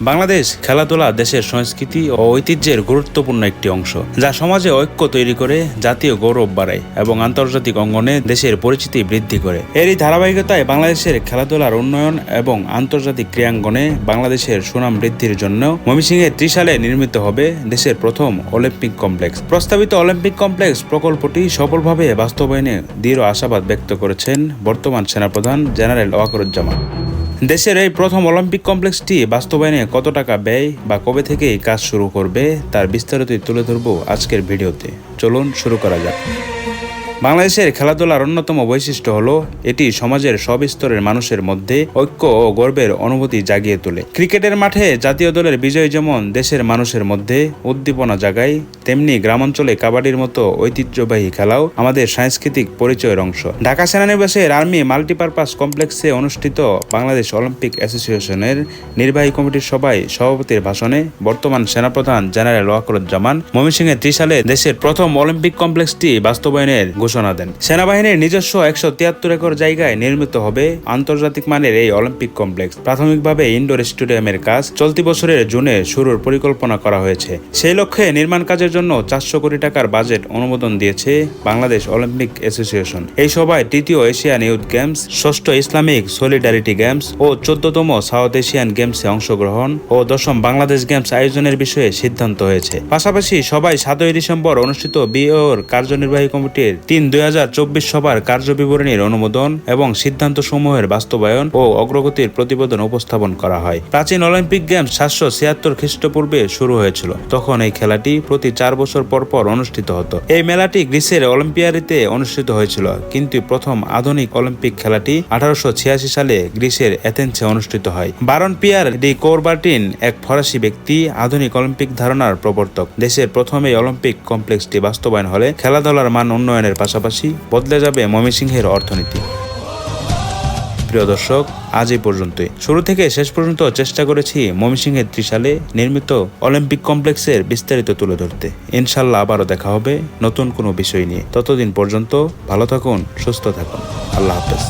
বাংলাদেশ খেলাধুলা দেশের সংস্কৃতি ও ঐতিহ্যের গুরুত্বপূর্ণ একটি অংশ, যা সমাজে ঐক্য তৈরি করে জাতীয় গৌরব বাড়ায় এবং আন্তর্জাতিক অঙ্গনে দেশের পরিচিতি বৃদ্ধি করে। এরই ধারাবাহিকতায় বাংলাদেশের খেলাধুলার উন্নয়ন এবং আন্তর্জাতিক ক্রীড়াঙ্গনে বাংলাদেশের সুনাম বৃদ্ধির জন্য ময়মনসিংহে ত্রিশালে নির্মিত হবে দেশের প্রথম অলিম্পিক কমপ্লেক্স। প্রস্তাবিত অলিম্পিক কমপ্লেক্স প্রকল্পটি সফলভাবে বাস্তবায়নে দৃঢ় আশাবাদ ব্যক্ত করেছেন বর্তমান সেনাপ্রধান জেনারেল ওয়াকরুজ্জামান। দেশের এই প্রথম অলিম্পিক কমপ্লেক্সটি বাস্তবায়নে কত টাকা ব্যয় বা কবে থেকে কাজ শুরু করবে, তার বিস্তারিত তুলে ধরব আজকের ভিডিওতে। চলুন শুরু করা যাক। বাংলাদেশের খেলাধুলার অন্যতম বৈশিষ্ট্য হলো এটি সমাজের সব স্তরের মানুষের মধ্যে ঐক্য ও গর্বের অনুভূতি জাগিয়ে তোলে। ক্রিকেটের মাঠে জাতীয় দলের বিজয় যেমন দেশের মানুষের মধ্যে উদ্দীপনা জাগায়, তেমনি গ্রামাঞ্চলে কাবাডির মতো ঐতিহ্যবাহী খেলাও আমাদের সাংস্কৃতিক পরিচয়ের অংশ। ঢাকা সেনানিবাসের আর্মি মাল্টিপারপাস কমপ্লেক্সে অনুষ্ঠিত বাংলাদেশ অলিম্পিক অ্যাসোসিয়েশনের নির্বাহী কমিটির সভায় সভাপতির ভাষণে বর্তমান সেনাপ্রধান জেনারেল ওয়াকরুজ্জামান ময়মনসিংহে ত্রিশালে দেশের প্রথম অলিম্পিক কমপ্লেক্সটি বাস্তবায়নের ঘোষণা দেন। সেনাবাহিনীর নিজস্ব একশো তিয়াত্তর একর জায়গায় নির্মিত হবে আন্তর্জাতিক মানের এই অলিম্পিক কমপ্লেক্স। প্রাথমিকভাবে ইনডোর স্টেডিয়ামের কাজ চলতি বছরের জুনে শুরুর পরিকল্পনা করা হয়েছে। সেই লক্ষ্যে নির্মাণ কাজের জন্য চারশো কোটি টাকার বাজেট অনুমোদন দিয়েছে বাংলাদেশ অলিম্পিক অ্যাসোসিয়েশন। এই সভায় তৃতীয় এশিয়ান ইউথ গেমস, ষষ্ঠ ইসলামিক সলিডারিটি গেমস ও চোদ্দতম সাউথ এশিয়ান গেমসে অংশগ্রহণ ও দশম বাংলাদেশ গেমস আয়োজনের বিষয়ে সিদ্ধান্ত হয়েছে। পাশাপাশি সবাই সাতই ডিসেম্বর অনুষ্ঠিত বিওর কার্যনির্বাহী কমিটির তিন দুই হাজার চব্বিশ সভার কার্যবিবরণীর অনুমোদন এবং সিদ্ধান্ত সমূহের বাস্তবায়ন ও অগ্রগতির প্রতিবেদন উপস্থাপন করা হয়। প্রাচীন অলিম্পিক গেমস সাতশো ছিয়াত্তর খ্রিস্টপূর্বে শুরু হয়েছিল। তখন এই খেলাটি প্রতি চার বছর পর পর অনুষ্ঠিত হতো। এই মেলাটি গ্রিসের অলিম্পিয়ারিতে অনুষ্ঠিত হয়েছিল, কিন্তু প্রথম আধুনিক অলিম্পিক খেলাটি আঠারোশো ছিয়াশি সালে গ্রিসের এথেন্সে অনুষ্ঠিত হয়। বারন পিয়ার ডি কোরবার্টিন এক ফরাসি ব্যক্তি, আধুনিক অলিম্পিক ধারণার প্রবর্তক। দেশের প্রথম এই অলিম্পিক কমপ্লেক্সটি বাস্তবায়ন হলে খেলাধুলার মান উন্নয়নের পাশাপাশি বদলে যাবে ময়মনসিংহের অর্থনীতি। প্রিয় দর্শক, আজ এই পর্যন্তই। শুরু থেকে শেষ পর্যন্ত চেষ্টা করেছি ময়মনসিংহের ত্রিশালে নির্মিত অলিম্পিক কমপ্লেক্সের বিস্তারিত তুলে ধরতে। ইনশাল্লাহ আবারও দেখা হবে নতুন কোনো বিষয় নিয়ে। ততদিন পর্যন্ত ভালো থাকুন, সুস্থ থাকুন। আল্লাহ হাফেজ।